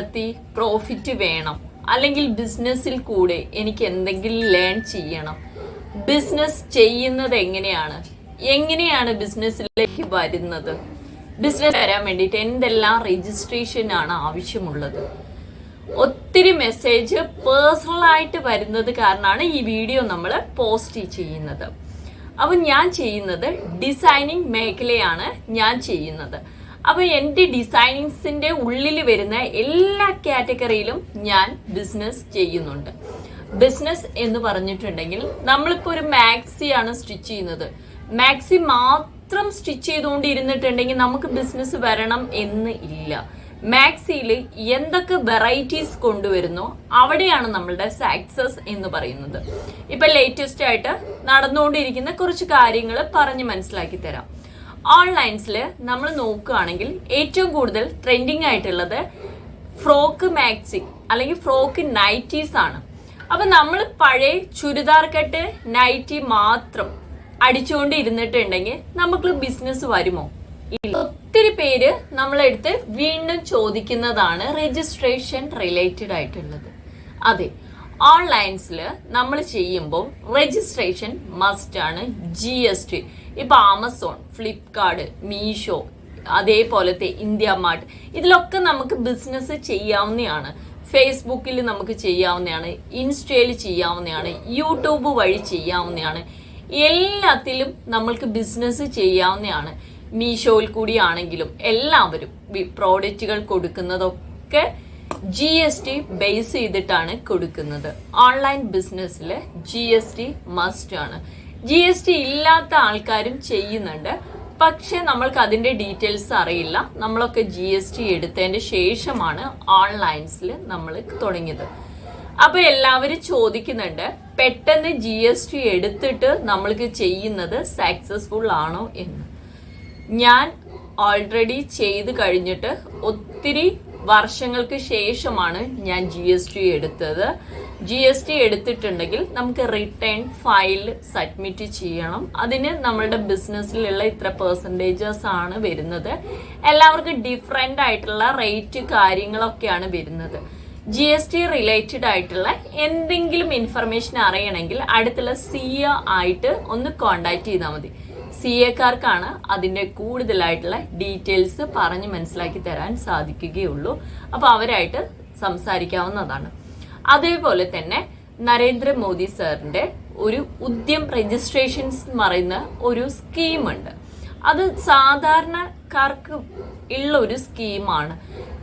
നടത്തി പ്രോഫിറ്റ് വേണം. അല്ലെങ്കിൽ ബിസിനസ്സിൽ കൂടെ എനിക്ക് എന്തെങ്കിലും ലേൺ ചെയ്യണം. ബിസിനസ് ചെയ്യുന്നത് എങ്ങനെയാണ്? എങ്ങനെയാണ് ബിസിനസ്സിലേക്ക് വരുന്നത്? ബിസിനസ് വരാൻ വേണ്ടിയിട്ട് എന്തെല്ലാം രജിസ്ട്രേഷൻ ആണ് ആവശ്യമുള്ളത്? ഒത്തിരി മെസ്സേജ് പേഴ്സണലായിട്ട് വരുന്നത് കാരണമാണ് ഈ വീഡിയോ നമ്മൾ പോസ്റ്റ് ചെയ്യുന്നത്. അപ്പം ഞാൻ ചെയ്യുന്നത് ഡിസൈനിങ് മേഖലയാണ് ഞാൻ ചെയ്യുന്നത്. അപ്പോൾ എന്റെ ഡിസൈനിങ്സിന്റെ ഉള്ളിൽ വരുന്ന എല്ലാ കാറ്റഗറിയിലും ഞാൻ ബിസിനസ് ചെയ്യുന്നുണ്ട്. ബിസിനസ് എന്ന് പറഞ്ഞിട്ടുണ്ടെങ്കിൽ നമ്മളിപ്പോൾ ഒരു മാക്സിയാണ് സ്റ്റിച്ച് ചെയ്യുന്നത്. മാക്സി മാത്രം സ്റ്റിച്ച് ചെയ്തുകൊണ്ട് ഇരുന്നിട്ടുണ്ടെങ്കിൽ നമുക്ക് ബിസിനസ് വരണം എന്ന് ഇല്ല. മാക്സിയിൽ എന്തൊക്കെ വെറൈറ്റീസ് കൊണ്ടുവരുന്നോ അവിടെയാണ് നമ്മളുടെ സക്സസ് എന്ന് പറയുന്നത്. ഇപ്പൊ ലേറ്റസ്റ്റ് ആയിട്ട് നടന്നുകൊണ്ടിരിക്കുന്ന കുറച്ച് കാര്യങ്ങൾ പറഞ്ഞ് മനസ്സിലാക്കി തരാം. ഓൺലൈൻസിൽ നമ്മൾ നോക്കുകയാണെങ്കിൽ ഏറ്റവും കൂടുതൽ ട്രെൻഡിങ് ആയിട്ടുള്ളത് ഫ്രോക്ക് മാക്സി അല്ലെങ്കിൽ ഫ്രോക്ക് നൈറ്റീസ് ആണ്. അപ്പോൾ നമ്മൾ പഴയ ചുരിദാർ കട്ട് നൈറ്റി മാത്രം അടിച്ചുകൊണ്ട് ഇരുന്നിട്ടുണ്ടെങ്കിൽ നമുക്ക് ബിസിനസ് വരുമോ? ഒത്തിരി പേര് നമ്മളെടുത്ത് വീണ്ടും ചോദിക്കുന്നതാണ് രജിസ്ട്രേഷൻ റിലേറ്റഡ് ആയിട്ടുള്ളത്. അതെ. ഓൺലൈൻസിൽ നമ്മൾ ചെയ്യുമ്പോൾ രജിസ്ട്രേഷൻ മസ്റ്റ് ആണ്. ജി എസ് ടി ഇപ്പൊ ആമസോൺ ഫ്ലിപ്കാർട്ട് മീഷോ അതേപോലത്തെ ഇന്ത്യ മാർട്ട് ഇതിലൊക്കെ നമുക്ക് ബിസിനസ് ചെയ്യാവുന്നതാണ്. ഫേസ്ബുക്കിൽ നമുക്ക് ചെയ്യാവുന്നതാണ്. ഇൻസ്റ്റയിൽ ചെയ്യാവുന്നതാണ്. യൂട്യൂബ് വഴി ചെയ്യാവുന്നതാണ്. എല്ലാത്തിലും നമ്മൾക്ക് ബിസിനസ് ചെയ്യാവുന്നതാണ്. മീഷോയിൽ കൂടിയാണെങ്കിലും എല്ലാവരും പ്രോഡക്റ്റുകൾ കൊടുക്കുന്നതൊക്കെ ജി എസ് ടി ബേസ് ചെയ്തിട്ടാണ് കൊടുക്കുന്നത്. ഓൺലൈൻ ബിസിനസ്സിൽ ജി എസ് ടി മസ്റ്റ് ആണ്. ജി എസ് ടി ഇല്ലാത്ത ആൾക്കാരും ചെയ്യുന്നുണ്ട്. പക്ഷേ നമ്മൾക്ക് അതിന്റെ ഡീറ്റെയിൽസ് അറിയില്ല. നമ്മളൊക്കെ ജി എസ് ടി എടുത്തതിന്റെ ശേഷമാണ് ഓൺലൈൻസിൽ നമ്മൾ തുടങ്ങിയത്. അപ്പോൾ എല്ലാവരും ചോദിക്കുന്നുണ്ട് പെട്ടെന്ന് ജി എസ് ടി എടുത്തിട്ട് നമ്മൾക്ക് ചെയ്യുന്നത് സക്സസ്ഫുൾ ആണോ എന്ന്. ഞാൻ ഓൾറെഡി ചെയ്ത് കഴിഞ്ഞിട്ട് ഒത്തിരി വർഷങ്ങൾക്ക് ശേഷമാണ് ഞാൻ ജി എസ് ടി എടുത്തത്. ജി എസ് ടി എടുത്തിട്ടുണ്ടെങ്കിൽ നമുക്ക് റിട്ടേൺ ഫയൽ സബ്മിറ്റ് ചെയ്യണം. അതിന് നമ്മളുടെ ബിസിനസ്സിലുള്ള ഇത്ര പെർസെന്റേജസ് ആണ് വരുന്നത്. എല്ലാവർക്കും ഡിഫറെന്റ് ആയിട്ടുള്ള റേറ്റ് കാര്യങ്ങളൊക്കെയാണ് വരുന്നത്. ജി എസ് ടി റിലേറ്റഡ് ആയിട്ടുള്ള എന്തെങ്കിലും ഇൻഫർമേഷൻ അറിയണമെങ്കിൽ അടുത്തുള്ള സി ആയിട്ട് ഒന്ന് കോണ്ടാക്ട് ചെയ്താൽ മതി. സി എക്കാർക്കാണ് അതിന്റെ കൂടുതലായിട്ടുള്ള ഡീറ്റെയിൽസ് പറഞ്ഞ് മനസ്സിലാക്കി തരാൻ സാധിക്കുകയുള്ളൂ. അപ്പോൾ അവരായിട്ട് സംസാരിക്കാവുന്നതാണ്. അതേപോലെ തന്നെ നരേന്ദ്രമോദി സാറിന്റെ ഒരു ഉദ്യം രജിസ്ട്രേഷൻസ് എന്ന് പറയുന്ന ഒരു സ്കീമുണ്ട്. അത് സാധാരണക്കാർക്ക് ഉള്ള ഒരു സ്കീമാണ്.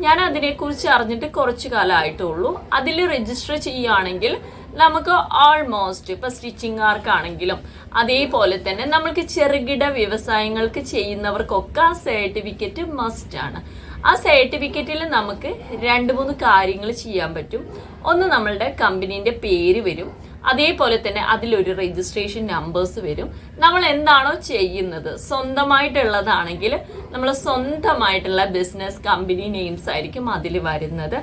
ഞാൻ അതിനെക്കുറിച്ച് അറിഞ്ഞിട്ട് കുറച്ച് കാലമായിട്ടുള്ളൂ. അതിൽ രജിസ്റ്റർ ചെയ്യുകയാണെങ്കിൽ നമുക്ക് ഓൾമോസ്റ്റ് ഇപ്പൊ സ്റ്റിച്ചിങ്ങുകാർക്കാണെങ്കിലും അതേപോലെ തന്നെ നമ്മൾക്ക് ചെറുകിട വ്യവസായങ്ങൾക്ക് ചെയ്യുന്നവർക്കൊക്കെ ആ സർട്ടിഫിക്കറ്റ് മസ്റ്റ് ആണ്. ആ സർട്ടിഫിക്കറ്റിൽ നമുക്ക് രണ്ട് മൂന്ന് കാര്യങ്ങൾ ചെയ്യാൻ പറ്റും. ഒന്ന് നമ്മളുടെ കമ്പനീന്റെ പേര് വരും. അതേപോലെ തന്നെ അതിലൊരു രജിസ്ട്രേഷൻ നമ്പേഴ്സ് വരും. നമ്മൾ എന്താണോ ചെയ്യുന്നത്? സ്വന്തമായിട്ടുള്ളതാണെങ്കിൽ നമ്മൾ സ്വന്തമായിട്ടുള്ള ബിസിനസ് കമ്പനി നെയിംസ് ആയിരിക്കും അതിൽ വരുന്നത്.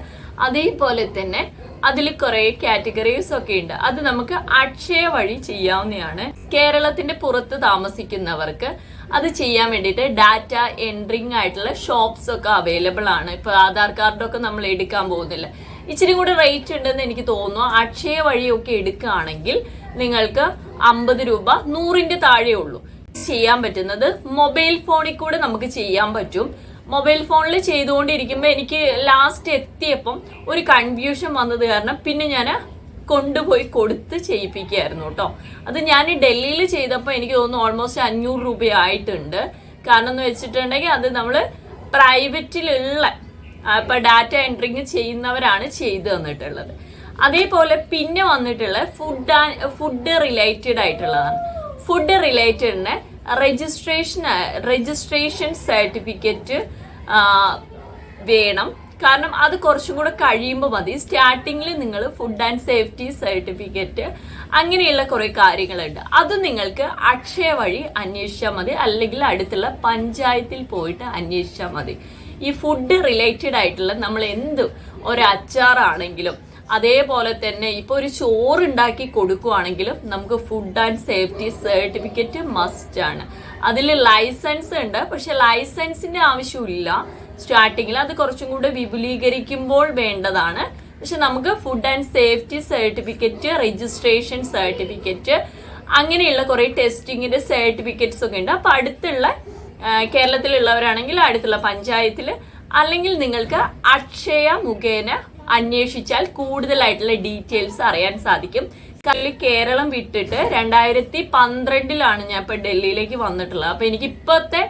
അതേപോലെ തന്നെ അതിൽ കുറെ കാറ്റഗറീസ് ഒക്കെ ഉണ്ട്. അത് നമുക്ക് അക്ഷയ വഴി ചെയ്യാവുന്നതാണ്. കേരളത്തിന്റെ പുറത്ത് താമസിക്കുന്നവർക്ക് അത് ചെയ്യാൻ വേണ്ടിയിട്ട് ഡാറ്റ എൻട്രിങ് ആയിട്ടുള്ള ഷോപ്സ് ഒക്കെ അവൈലബിൾ ആണ്. ഇപ്പൊ ആധാർ കാർഡൊക്കെ നമ്മൾ എടുക്കാൻ പോകുന്നില്ല. ഇച്ചിരി കൂടെ റേറ്റ് ഉണ്ടെന്ന് എനിക്ക് തോന്നുന്നു. അക്ഷയ വഴിയൊക്കെ എടുക്കുകയാണെങ്കിൽ നിങ്ങൾക്ക് അമ്പത് രൂപ നൂറിന്റെ താഴെ ഉള്ളൂ ചെയ്യാൻ പറ്റുന്നത് മൊബൈൽ ഫോണിൽ കൂടെ നമുക്ക് ചെയ്യാൻ പറ്റും. മൊബൈൽ ഫോണിൽ ചെയ്തുകൊണ്ടിരിക്കുമ്പോൾ എനിക്ക് ലാസ്റ്റ് എത്തിയപ്പം ഒരു കൺഫ്യൂഷൻ വന്നത് കാരണം പിന്നെ ഞാൻ കൊണ്ടുപോയി കൊടുത്ത് ചെയ്യിപ്പിക്കുകയായിരുന്നു കേട്ടോ. അത് ഞാൻ ഡൽഹിയിൽ ചെയ്തപ്പോൾ എനിക്ക് തോന്നുന്നു ഓൾമോസ്റ്റ് അഞ്ഞൂറ് രൂപയായിട്ടുണ്ട്. കാരണം എന്ന് വെച്ചിട്ടുണ്ടെങ്കിൽ അത് നമ്മൾ പ്രൈവറ്റിലുള്ള ഇപ്പം ഡാറ്റ എൻട്രിങ് ചെയ്യുന്നവരാണ് ചെയ്തു തന്നിട്ടുള്ളത്. അതേപോലെ പിന്നെ വന്നിട്ടുള്ള ഫുഡ് ഫുഡ് റിലേറ്റഡ് ആയിട്ടുള്ളതാണ്. ഫുഡ് റിലേറ്റഡിന് രജിസ്ട്രേഷൻ രജിസ്ട്രേഷൻ സർട്ടിഫിക്കറ്റ് വേണം. കാരണം അത് കുറച്ചും കൂടെ കഴിയുമ്പോൾ മതി. സ്റ്റാർട്ടിങ്ങിൽ നിങ്ങൾ ഫുഡ് ആൻഡ് സേഫ്റ്റി സർട്ടിഫിക്കറ്റ് അങ്ങനെയുള്ള കുറേ കാര്യങ്ങളുണ്ട്. അത് നിങ്ങൾക്ക് അക്ഷയ വഴി അന്വേഷിച്ചാൽ മതി. അല്ലെങ്കിൽ അടുത്തുള്ള പഞ്ചായത്തിൽ പോയിട്ട് അന്വേഷിച്ചാൽ മതി. ഈ ഫുഡ് റിലേറ്റഡ് ആയിട്ടുള്ള നമ്മൾ എന്ത് ഒരു അച്ചാറാണെങ്കിലും അതേപോലെ തന്നെ ഇപ്പോൾ ഒരു ചോറ് ഉണ്ടാക്കി കൊടുക്കുവാണെങ്കിലും നമുക്ക് food and safety certificate must ആണ്. അതിൽ ലൈസൻസ് ഉണ്ട്. പക്ഷെ ലൈസൻസിന്റെ ആവശ്യമില്ല. സ്റ്റാർട്ടിങ്ങിൽ അത് കുറച്ചും കൂടെ വിപുലീകരിക്കുമ്പോൾ വേണ്ടതാണ്. പക്ഷെ നമുക്ക് food and safety certificate registration certificate അങ്ങനെയുള്ള കുറേ ടെസ്റ്റിങ്ങിന്റെ സർട്ടിഫിക്കറ്റ്സ് ഒക്കെ ഉണ്ട്. അപ്പൊ അടുത്തുള്ള കേരളത്തിലുള്ളവരാണെങ്കിൽ അടുത്തുള്ള പഞ്ചായത്തിൽ അല്ലെങ്കിൽ നിങ്ങൾക്ക് അക്ഷയ മുഖേന അന്വേഷിച്ചാൽ കൂടുതലായിട്ടുള്ള ഡീറ്റെയിൽസ് അറിയാൻ സാധിക്കും. കാരണം കേരളം വിട്ടിട്ട് രണ്ടായിരത്തി പന്ത്രണ്ടിലാണ് ഞാൻ ഇപ്പൊ ഡൽഹിയിലേക്ക് വന്നിട്ടുള്ളത്. അപ്പൊ എനിക്ക് ഇപ്പോഴത്തെ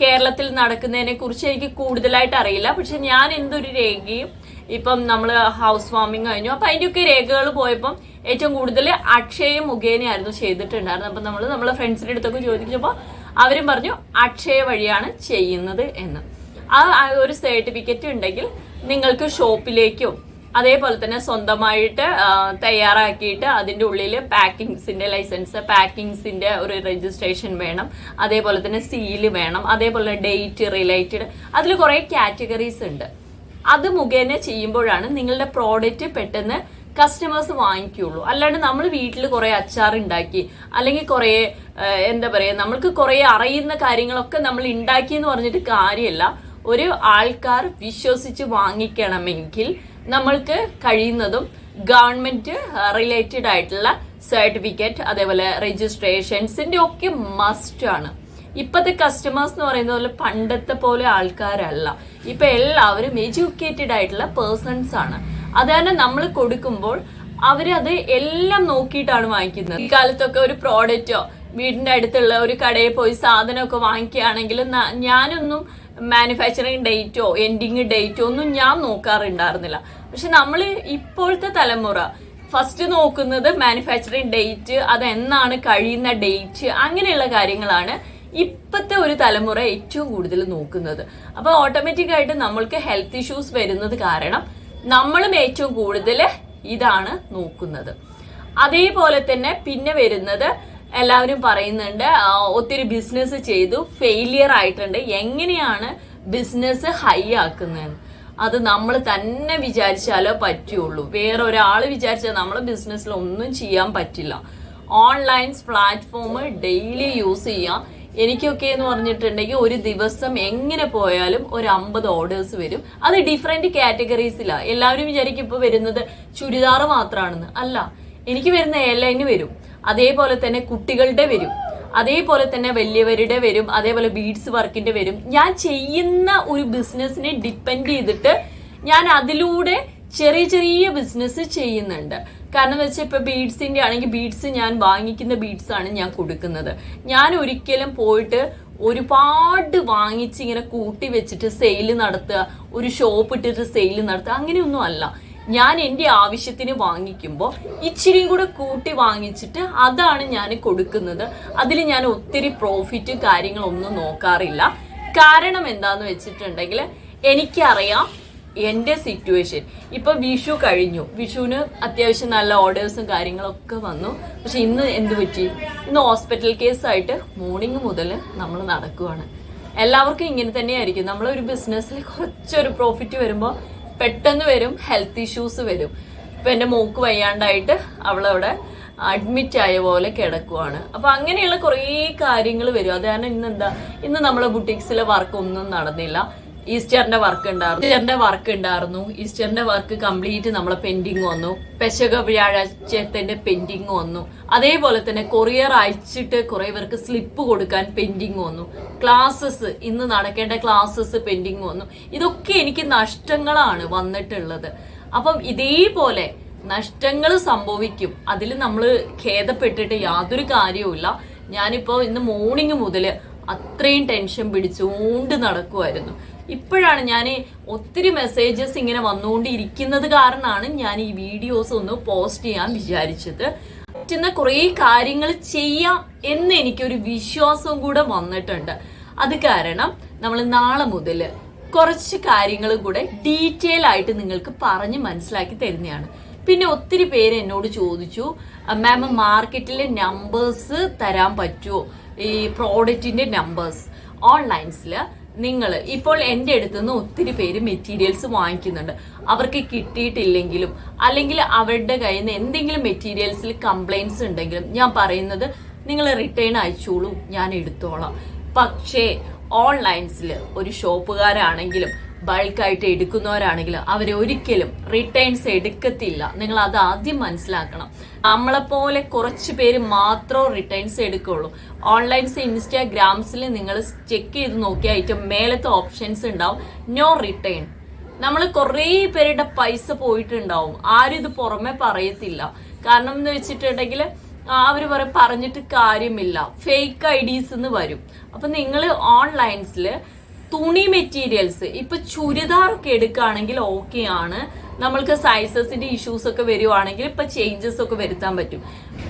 കേരളത്തിൽ നടക്കുന്നതിനെ കുറിച്ച് എനിക്ക് കൂടുതലായിട്ട് അറിയില്ല. പക്ഷെ ഞാൻ എന്തൊരു രേഖയും ഇപ്പം നമ്മൾ ഹൗസ് വാമിങ് കഴിഞ്ഞു. അപ്പൊ അതിന്റെയൊക്കെ രേഖകൾ പോയപ്പം ഏറ്റവും കൂടുതൽ അക്ഷയ മുഖേനയായിരുന്നു ചെയ്തിട്ടുണ്ടായിരുന്നത്. അപ്പൊ നമ്മൾ നമ്മളെ ഫ്രണ്ട്സിന്റെ അടുത്തൊക്കെ ചോദിച്ചപ്പോൾ അവരും പറഞ്ഞു അക്ഷയ വഴിയാണ് ചെയ്യുന്നത് എന്ന്. ആ ഒരു സർട്ടിഫിക്കറ്റ് ഉണ്ടെങ്കിൽ നിങ്ങൾക്ക് ഷോപ്പിലേക്കോ അതേപോലെ തന്നെ സ്വന്തമായിട്ട് തയ്യാറാക്കിയിട്ട് അതിന്റെ ഉള്ളിൽ പാക്കിങ്സിന്റെ ലൈസൻസ് പാക്കിങ്സിന്റെ ഒരു രജിസ്ട്രേഷൻ വേണം. അതേപോലെ തന്നെ സീൽ വേണം. അതേപോലെ ഡേറ്റ് റിലേറ്റഡ് അതിൽ കുറേ കാറ്റഗറീസ് ഉണ്ട്. അത് മുഖേന ചെയ്യുമ്പോഴാണ് നിങ്ങളുടെ പ്രോഡക്റ്റ് പെട്ടെന്ന് കസ്റ്റമേഴ്സ് വാങ്ങിക്കുള്ളൂ. അല്ലാണ്ട് നമ്മൾ വീട്ടിൽ കുറേ അച്ചാർ ഉണ്ടാക്കി അല്ലെങ്കിൽ കുറേ എന്താ പറയുക നമ്മൾക്ക് കുറേ അറിയുന്ന കാര്യങ്ങളൊക്കെ നമ്മൾ ഉണ്ടാക്കി എന്ന് പറഞ്ഞിട്ട് കാര്യമല്ല ഒരു ആൾക്കാർ വിശ്വസിച്ച് വാങ്ങിക്കണമെങ്കിൽ നമ്മൾക്ക് കഴിയുന്നതും ഗവൺമെന്റ് റിലേറ്റഡ് ആയിട്ടുള്ള സർട്ടിഫിക്കറ്റ് അതേപോലെ രജിസ്ട്രേഷൻസിന്റെ ഒക്കെ മസ്റ്റ് ആണ്. ഇപ്പോഴത്തെ കസ്റ്റമേഴ്സ് എന്ന് പറയുന്നത് പോലെ പണ്ടത്തെ പോലെ ആൾക്കാരല്ല. ഇപ്പൊ എല്ലാവരും എഡ്യൂക്കേറ്റഡ് ആയിട്ടുള്ള പേഴ്സൺസ് ആണ്. അത് തന്നെ നമ്മൾ കൊടുക്കുമ്പോൾ അവരത് എല്ലാം നോക്കിയിട്ടാണ് വാങ്ങിക്കുന്നത്. ഈ കാലത്തൊക്കെ ഒരു പ്രോഡക്റ്റോ വീടിന്റെ അടുത്തുള്ള ഒരു കടയിൽ പോയി സാധനമൊക്കെ വാങ്ങിക്കുകയാണെങ്കിൽ ഞാനൊന്നും മാനുഫാക്ചറിങ് ഡേറ്റോ എൻഡിങ് ഡേറ്റോ ഒന്നും ഞാൻ നോക്കാറുണ്ടായിരുന്നില്ല. പക്ഷെ നമ്മൾ ഇപ്പോഴത്തെ തലമുറ ഫസ്റ്റ് നോക്കുന്നത് മാനുഫാക്ചറിങ് ഡേറ്റ് അതെന്നാണ് കഴിയുന്ന ഡേറ്റ് അങ്ങനെയുള്ള കാര്യങ്ങളാണ് ഇപ്പോഴത്തെ ഒരു തലമുറ ഏറ്റവും കൂടുതൽ നോക്കുന്നത്. അപ്പോൾ ഓട്ടോമാറ്റിക് ആയിട്ട് നമ്മൾക്ക് ഹെൽത്ത് ഇഷ്യൂസ് വരുന്നത് കാരണം നമ്മളും ഏറ്റവും കൂടുതൽ ഇതാണ് നോക്കുന്നത്. അതേപോലെ തന്നെ പിന്നെ വരുന്നത് എല്ലാവരും പറയുന്നുണ്ട് ഒത്തിരി ബിസിനസ് ചെയ്തു ഫെയിലിയർ ആയിട്ടുണ്ട്. എങ്ങനെയാണ് ബിസിനസ് ഹൈ ആക്കുന്നത്? അത് നമ്മൾ തന്നെ വിചാരിച്ചാലോ പറ്റുള്ളൂ. വേറെ ഒരാൾ വിചാരിച്ചാൽ നമ്മൾ ബിസിനസ്സിൽ ഒന്നും ചെയ്യാൻ പറ്റില്ല. ഓൺലൈൻ പ്ലാറ്റ്ഫോം ഡെയിലി യൂസ് ചെയ്യാം. എനിക്കൊക്കെ എന്ന് പറഞ്ഞിട്ടുണ്ടെങ്കിൽ ഒരു ദിവസം എങ്ങനെ പോയാലും ഒരു അമ്പത് ഓർഡേഴ്സ് വരും. അത് ഡിഫറെന്റ് കാറ്റഗറീസിലാണ് എല്ലാവരും വിചാരിക്കും ഇപ്പോൾ വരുന്നത് ചുരിദാർ മാത്രമാണെന്ന് അല്ല എനിക്ക് വരുന്ന എല്ലാം വരും. അതേപോലെ തന്നെ കുട്ടികളുടെ വരും. അതേപോലെ തന്നെ വലിയവരുടെ വരും. അതേപോലെ ബീഡ്സ് വർക്കിന്റെ വരും. ഞാൻ ചെയ്യുന്ന ഒരു ബിസിനസ്സിനെ ഡിപ്പെൻഡ് ചെയ്തിട്ട് ഞാൻ അതിലൂടെ ചെറിയ ചെറിയ ബിസിനസ് ചെയ്യുന്നുണ്ട്. കാരണം എന്ന് വെച്ചാൽ ഇപ്പൊ ബീഡ്സിന്റെ ആണെങ്കിൽ ബീഡ്സ് ഞാൻ വാങ്ങിക്കുന്ന ബീഡ്സ് ആണ് ഞാൻ കൊടുക്കുന്നത്. ഞാൻ ഒരിക്കലും പോയിട്ട് ഒരുപാട് വാങ്ങിച്ച് ഇങ്ങനെ കൂട്ടി വെച്ചിട്ട് സെയിൽ നടത്തുക ഒരു ഷോപ്പ് ഇട്ടിട്ട് സെയിൽ നടത്തുക അങ്ങനെയൊന്നും അല്ല. ഞാൻ എന്റെ ആവശ്യത്തിന് വാങ്ങിക്കുമ്പോൾ ഇച്ചിരിയും കൂടെ കൂട്ടി വാങ്ങിച്ചിട്ട് അതാണ് ഞാൻ കൊടുക്കുന്നത്. അതിൽ ഞാൻ ഒത്തിരി പ്രോഫിറ്റ് കാര്യങ്ങളൊന്നും നോക്കാറില്ല. കാരണം എന്താന്ന് വെച്ചിട്ടുണ്ടെങ്കിൽ എനിക്കറിയാം എന്റെ സിറ്റുവേഷൻ ഇപ്പൊ വിഷു കഴിഞ്ഞു. വിഷുവിന് അത്യാവശ്യം നല്ല ഓർഡേഴ്സും കാര്യങ്ങളൊക്കെ വന്നു. പക്ഷെ ഇന്ന് എന്ത് പറ്റി? ഇന്ന് ഹോസ്പിറ്റൽ കേസായിട്ട് മോർണിംഗ് മുതൽ നമ്മൾ നടക്കുവാണ്. എല്ലാവർക്കും ഇങ്ങനെ തന്നെയായിരിക്കും. നമ്മളൊരു ബിസിനസ്സിൽ കുറച്ചൊരു പ്രോഫിറ്റ് വരുമ്പോൾ പെട്ടെന്ന് വരും ഹെൽത്ത് ഇഷ്യൂസ് വരും. ഇപ്പൊ എന്റെ മൂക്ക് വയ്യാണ്ടായിട്ട് അവളവിടെ അഡ്മിറ്റ് ആയ പോലെ കിടക്കുവാണ്. അപ്പൊ അങ്ങനെയുള്ള കുറേ കാര്യങ്ങൾ വരും. അത് കാരണം ഇന്ന് എന്താ ഇന്ന് നമ്മളെ ബുട്ടിക്സിലെ വർക്ക് ഒന്നും നടന്നില്ല. ഈസ്റ്ററിന്റെ വർക്ക് ഉണ്ടായിരുന്നു. ഈസ്റ്ററിന്റെ വർക്ക് ഉണ്ടായിരുന്നു. ഈസ്റ്ററിന്റെ വർക്ക് കംപ്ലീറ്റ് നമ്മളെ പെൻഡിങ് വന്നു. പെശക വ്യാഴാഴ്ചത്തിന്റെ പെൻഡിങ് വന്നു. അതേപോലെ തന്നെ കൊറിയർ അയച്ചിട്ട് കുറെ പേർക്ക് സ്ലിപ്പ് കൊടുക്കാൻ പെൻഡിങ് വന്നു. ക്ലാസ്സസ് ഇന്ന് നടക്കേണ്ട ക്ലാസ്സസ് പെൻഡിങ് വന്നു. ഇതൊക്കെ എനിക്ക് നഷ്ടങ്ങളാണ് വന്നിട്ടുള്ളത്. അപ്പം ഇതേപോലെ നഷ്ടങ്ങൾ സംഭവിക്കും. അതിൽ നമ്മൾ ഖേദപ്പെട്ടിട്ട് യാതൊരു കാര്യവുമില്ല ഞാനിപ്പോ ഇന്ന് മോർണിംഗ് മുതൽ അത്രയും ടെൻഷൻ പിടിച്ചുകൊണ്ട് നടക്കുമായിരുന്നു ഇപ്പോഴാണ് ഞാൻ ഒത്തിരി മെസ്സേജസ് ഇങ്ങനെ വന്നുകൊണ്ടിരിക്കുന്നത് കാരണമാണ് ഞാൻ ഈ വീഡിയോസ് ഒന്ന് പോസ്റ്റ് ചെയ്യാൻ വിചാരിച്ചത്. പറ്റുന്ന കുറേ കാര്യങ്ങൾ ചെയ്യാം എന്ന് എനിക്കൊരു വിശ്വാസവും കൂടെ വന്നിട്ടുണ്ട്. അത് കാരണം നമ്മൾ നാളെ മുതൽ കുറച്ച് കാര്യങ്ങൾ കൂടെ ഡീറ്റെയിൽ ആയിട്ട് നിങ്ങൾക്ക് പറഞ്ഞ് മനസ്സിലാക്കി തരുന്നതാണ്. പിന്നെ ഒത്തിരി പേര് എന്നോട് ചോദിച്ചു മാം മാർക്കറ്റിലെ നമ്പേഴ്സ് തരാൻ പറ്റുമോ ഈ പ്രോഡക്റ്റിന്റെ നമ്പേഴ്സ് ഓൺലൈൻസിൽ നിങ്ങൾ ഇപ്പോൾ എന്റെ അടുത്ത് നിന്ന് ഒത്തിരി പേര് മെറ്റീരിയൽസ് വാങ്ങിക്കുന്നുണ്ട്. അവർക്ക് കിട്ടിയിട്ടില്ലെങ്കിലും അല്ലെങ്കിൽ അവരുടെ കയ്യിൽ നിന്ന് എന്തെങ്കിലും മെറ്റീരിയൽസിൽ കംപ്ലൈൻസ് ഉണ്ടെങ്കിലും ഞാൻ പറയുന്നത് നിങ്ങൾ റിട്ടേൺ അയച്ചോളൂ ഞാൻ എടുത്തോളാം. പക്ഷേ ഓൺലൈൻസിൽ ഒരു ഷോപ്പുകാരാണെങ്കിലും ബൾക്കായിട്ട് എടുക്കുന്നവരാണെങ്കിൽ അവർ ഒരിക്കലും റിട്ടേൺസ് എടുക്കത്തില്ല. നിങ്ങൾ അത് ആദ്യം മനസ്സിലാക്കണം. നമ്മളെപ്പോലെ കുറച്ച് പേര് മാത്രം റിട്ടേൺസ് എടുക്കുള്ളൂ. ഓൺലൈൻസ് ഇൻസ്റ്റാഗ്രാംസിൽ നിങ്ങൾ ചെക്ക് ചെയ്ത് നോക്കിയാൽ ഏറ്റവും മേലത്തെ ഓപ്ഷൻസ് ഉണ്ടാവും. നോ റിട്ടേൺ നമ്മൾ കുറേ പേരുടെ പൈസ പോയിട്ടുണ്ടാവും. ആരും ഇത് പുറമെ പറയത്തില്ല. കാരണം എന്ന് വെച്ചിട്ടുണ്ടെങ്കിൽ അവർ പറയും പറഞ്ഞിട്ട് കാര്യമില്ല. ഫേക്ക് ഐ ഡീസ് എന്ന് വരും. അപ്പൊ നിങ്ങൾ ഓൺലൈൻസിൽ തുണി മെറ്റീരിയൽസ് ഇപ്പൊ ചുരിദാറൊക്കെ എടുക്കുകയാണെങ്കിൽ ഓക്കെ ആണ്. നമ്മൾക്ക് സൈസസിന്റെ ഇഷ്യൂസ് ഒക്കെ വരുവാണെങ്കിൽ ഇപ്പൊ ചേഞ്ചസ് ഒക്കെ വരുത്താൻ പറ്റും.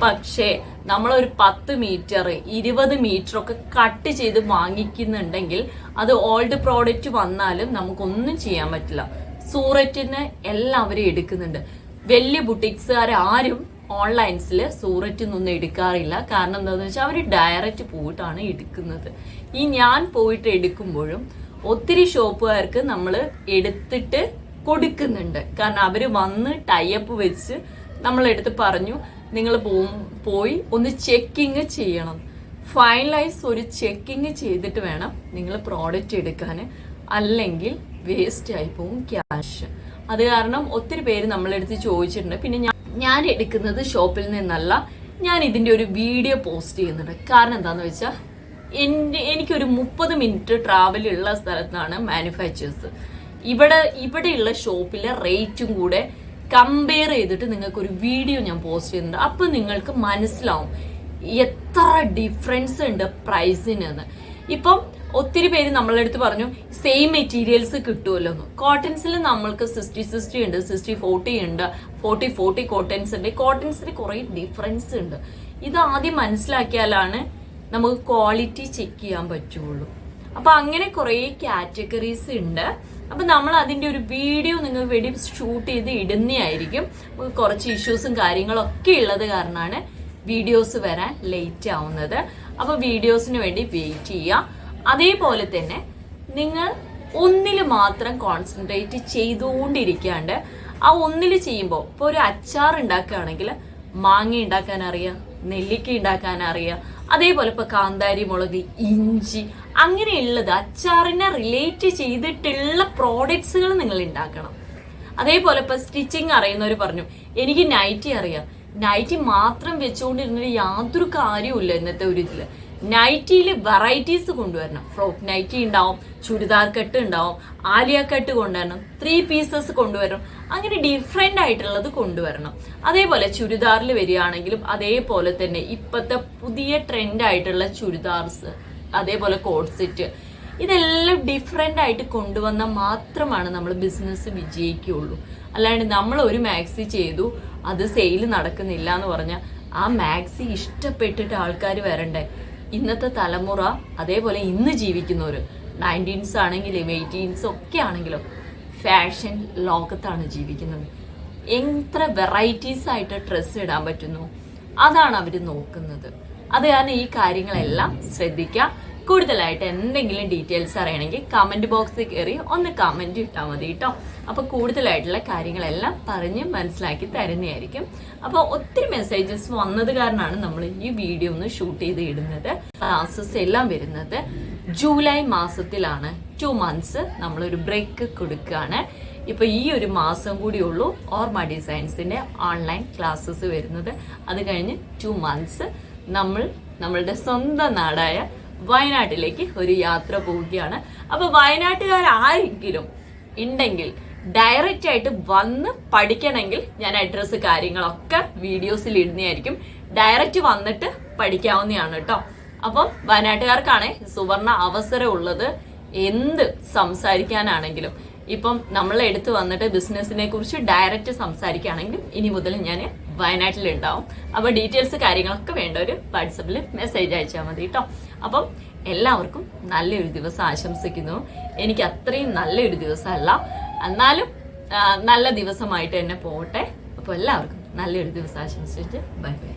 പക്ഷേ നമ്മളൊരു പത്ത് മീറ്റർ ഇരുപത് മീറ്റർ ഒക്കെ കട്ട് ചെയ്ത് വാങ്ങിക്കുന്നുണ്ടെങ്കിൽ അത് ഓൾഡ് പ്രോഡക്റ്റ് വന്നാലും നമുക്കൊന്നും ചെയ്യാൻ പറ്റില്ല. സൂററ്റിന് എല്ലാവരും എടുക്കുന്നുണ്ട്. വലിയ ബുട്ടിക്സുകാർ ആരും ഓൺലൈൻസിൽ സൂററ്റിൽ നിന്നൊന്നും എടുക്കാറില്ല. കാരണം എന്താണെന്ന് വെച്ചാൽ അവർ ഡയറക്റ്റ് പോയിട്ടാണ് എടുക്കുന്നത്. ഈ ഞാൻ പോയിട്ട് എടുക്കുമ്പോഴും ഒത്തിരി ഷോപ്പുകാർക്ക് നമ്മൾ എടുത്തിട്ട് കൊടുക്കുന്നുണ്ട്. കാരണം അവർ വന്ന് ടൈപ്പ് വെച്ച് നമ്മളെടുത്ത് പറഞ്ഞു നിങ്ങൾ പോയി ഒന്ന് ചെക്കിങ് ചെയ്യണം. ഫൈനലൈസ് ഒരു ചെക്കിങ് ചെയ്തിട്ട് വേണം നിങ്ങൾ പ്രോഡക്റ്റ് എടുക്കാൻ അല്ലെങ്കിൽ വേസ്റ്റ് ആയി പോവും ക്യാഷ് അത് കാരണം ഒത്തിരി പേര് നമ്മളെടുത്ത് ചോദിച്ചിട്ടുണ്ട്. പിന്നെ ഞാൻ ഞാൻ എടുക്കുന്നത് ഷോപ്പിൽ നിന്നല്ല ഞാൻ ഇതിന്റെ ഒരു വീഡിയോ പോസ്റ്റ് ചെയ്യുന്നുണ്ട്. കാരണം എന്താണെന്ന് വെച്ചാൽ എന്റെ എനിക്കൊരു മുപ്പത് മിനിറ്റ് ട്രാവൽ ഉള്ള സ്ഥലത്താണ് മാനുഫാക്ചേഴ്സ് ഇവിടെ ഇവിടെയുള്ള ഷോപ്പിലെ റേറ്റും കൂടെ കമ്പയർ ചെയ്തിട്ട് നിങ്ങൾക്ക് ഒരു വീഡിയോ ഞാൻ പോസ്റ്റ് ചെയ്യുന്നുണ്ട്. അപ്പം നിങ്ങൾക്ക് മനസ്സിലാവും എത്ര ഡിഫറൻസ് ഉണ്ട് പ്രൈസിനെന്ന് ഇപ്പം ഒത്തിരി പേര് നമ്മളെ അടുത്ത് പറഞ്ഞു സെയിം മെറ്റീരിയൽസ് കിട്ടുമല്ലോ എന്ന്. കോട്ടൺസിൽ നമ്മൾക്ക് സിക്സ്റ്റി സിക്സ്റ്റി ഉണ്ട് സിക്സ്റ്റി ഫോർട്ടി ഉണ്ട് ഫോർട്ടി ഫോർട്ടി കോട്ടൺസ് ഉണ്ട്. കോട്ടൺസിൽ കുറേ ഡിഫറൻസ് ഉണ്ട്. ഇത് ആദ്യം മനസ്സിലാക്കിയാലാണ് നമുക്ക് ക്വാളിറ്റി ചെക്ക് ചെയ്യാൻ പറ്റുള്ളൂ. അപ്പൊ അങ്ങനെ കുറേ കാറ്റഗറീസ് ഉണ്ട്. അപ്പൊ നമ്മൾ അതിന്റെ ഒരു വീഡിയോ നിങ്ങൾ വേണ്ടി ഷൂട്ട് ചെയ്ത് ഇടുന്നതായിരിക്കും. കുറച്ച് ഇഷ്യൂസും കാര്യങ്ങളൊക്കെ ഉള്ളത് കാരണമാണ് വീഡിയോസ് വരാൻ ലേറ്റ് ആവുന്നത്. അപ്പൊ വീഡിയോസിന് വേണ്ടി വെയിറ്റ് ചെയ്യുക. അതേപോലെ തന്നെ നിങ്ങൾ ഒന്നിൽ മാത്രം കോൺസെൻട്രേറ്റ് ചെയ്തുകൊണ്ടിരിക്കാണ്ട് ആ ഒന്നിൽ ചെയ്യുമ്പോൾ ഇപ്പോൾ ഒരു അച്ചാർ ഉണ്ടാക്കുകയാണെങ്കിൽ മാങ്ങ ഉണ്ടാക്കാൻ അറിയാം നെല്ലിക്ക ഉണ്ടാക്കാൻ അറിയാം അതേപോലെ ഇപ്പൊ കാന്താരി മുളക് ഇഞ്ചി അങ്ങനെയുള്ളത് അച്ചാറിനെ റിലേറ്റ് ചെയ്തിട്ടുള്ള പ്രോഡക്ട്സുകൾ നിങ്ങൾ ഉണ്ടാക്കണം. അതേപോലെ ഇപ്പൊ സ്റ്റിച്ചിങ് അറിയുന്നവർ പറഞ്ഞു എനിക്ക് നൈറ്റി അറിയാം. നൈറ്റി മാത്രം വെച്ചുകൊണ്ടിരുന്നിട്ട് യാതൊരു കാര്യവുമില്ല ഇന്നത്തെ ഒരു ഇതിൽ. നൈറ്റിയിൽ വെറൈറ്റീസ് കൊണ്ടുവരണം. ഫ്രോക്ക് നൈറ്റി ഉണ്ടാവും ചുരിദാർ കട്ട് ഉണ്ടാവും ആലിയ കട്ട് കൊണ്ടുവരണം ത്രീ പീസസ് കൊണ്ടുവരണം അങ്ങനെ ഡിഫറെന്റ് ആയിട്ടുള്ളത് കൊണ്ടുവരണം. അതേപോലെ ചുരിദാറിൽ വരികയാണെങ്കിലും അതേപോലെ തന്നെ ഇപ്പോഴത്തെ പുതിയ ട്രെൻഡ് ആയിട്ടുള്ള ചുരിദാർസ് അതേപോലെ കോഡ് സെറ്റ് ഇതെല്ലാം ഡിഫറെന്റ് ആയിട്ട് കൊണ്ടുവന്നാൽ മാത്രമാണ് നമ്മൾ ബിസിനസ് വിജയിക്കുകയുള്ളൂ. അല്ലാണ്ട് നമ്മൾ ഒരു മാക്സി ചെയ്തു അത് സെയിൽ നടക്കുന്നില്ല എന്ന് പറഞ്ഞാൽ ആ മാക്സി ഇഷ്ടപ്പെട്ടിട്ട് ആൾക്കാർ വരണ്ടേ? ഇന്നത്തെ തലമുറ അതേപോലെ ഇന്ന് ജീവിക്കുന്നവർ നയന്റീൻസ് ആണെങ്കിലും എയ്റ്റീൻസ് ഒക്കെ ആണെങ്കിലും ഫാഷൻ ലോകത്താണ് ജീവിക്കുന്നത്. എത്ര വെറൈറ്റീസ് ആയിട്ട് ഡ്രസ്സ് ഇടാൻ പറ്റുന്നു? അതാണ് അവർ നോക്കുന്നത്. അത് ഈ കാര്യങ്ങളെല്ലാം ശ്രദ്ധിക്കുക കൂടുതലായിട്ട് എന്തെങ്കിലും ഡീറ്റെയിൽസ് അറിയണമെങ്കിൽ കമന്റ് ബോക്സിൽ കയറി ഒന്ന് കമന്റ് ഇട്ടാൽ മതി കേട്ടോ അപ്പൊ കൂടുതലായിട്ടുള്ള കാര്യങ്ങളെല്ലാം പറഞ്ഞ് മനസ്സിലാക്കി തരുന്നതായിരിക്കും. അപ്പോൾ ഒത്തിരി മെസ്സേജസ് വന്നത് കാരണമാണ് നമ്മൾ ഈ വീഡിയോ ഒന്ന് ഷൂട്ട് ചെയ്ത് ഇടുന്നത്. ക്ലാസസ് എല്ലാം വരുന്നത് ജൂലൈ മാസത്തിലാണ്. ടു മന്ത്സ് നമ്മളൊരു ബ്രേക്ക് കൊടുക്കുകയാണ്. ഇപ്പൊ ഈ ഒരു മാസം കൂടി ഉള്ളൂ ഓർമ്മ ഡിസൈൻസിന്റെ ഓൺലൈൻ ക്ലാസ്സസ് വരുന്നത്. അത് കഴിഞ്ഞ് ടു മന്ത്സ് നമ്മൾ നമ്മളുടെ സ്വന്തം നാടായ വയനാട്ടിലേക്ക് ഒരു യാത്ര പോവുകയാണ്. അപ്പൊ വയനാട്ടുകാരാരെങ്കിലും ഉണ്ടെങ്കിൽ ഡയറക്റ്റ് ആയിട്ട് വന്ന് പഠിക്കണമെങ്കിൽ ഞാൻ അഡ്രസ് കാര്യങ്ങളൊക്കെ വീഡിയോസിൽ ഇടുന്നതായിരിക്കും. ഡയറക്റ്റ് വന്നിട്ട് പഠിക്കാവുന്നതാണ് കേട്ടോ. അപ്പം വയനാട്ടുകാർക്കാണ് സുവർണ അവസരം ഉള്ളത്. എന്ത് സംസാരിക്കാനാണെങ്കിലും. ഇപ്പം നമ്മൾ എടുത്തു വന്നിട്ട് ബിസിനസ്സിനെ കുറിച്ച് ഡയറക്റ്റ് സംസാരിക്കുകയാണെങ്കിലും ഇനി മുതൽ ഞാൻ വയനാട്ടിലുണ്ടാവും. അപ്പോൾ ഡീറ്റെയിൽസ് കാര്യങ്ങളൊക്കെ ഒരു വാട്സപ്പിൽ മെസ്സേജ് അയച്ചാൽ മതി കേട്ടോ. അപ്പം എല്ലാവർക്കും നല്ലൊരു ദിവസം ആശംസിക്കുന്നു. എനിക്ക് അത്രയും നല്ലൊരു ദിവസമല്ല. എന്നാലും നല്ല ദിവസമായിട്ട് തന്നെ പോകട്ടെ. അപ്പോൾ എല്ലാവർക്കും നല്ലൊരു ദിവസം ആശംസിച്ചിട്ട് ബൈ ബൈ.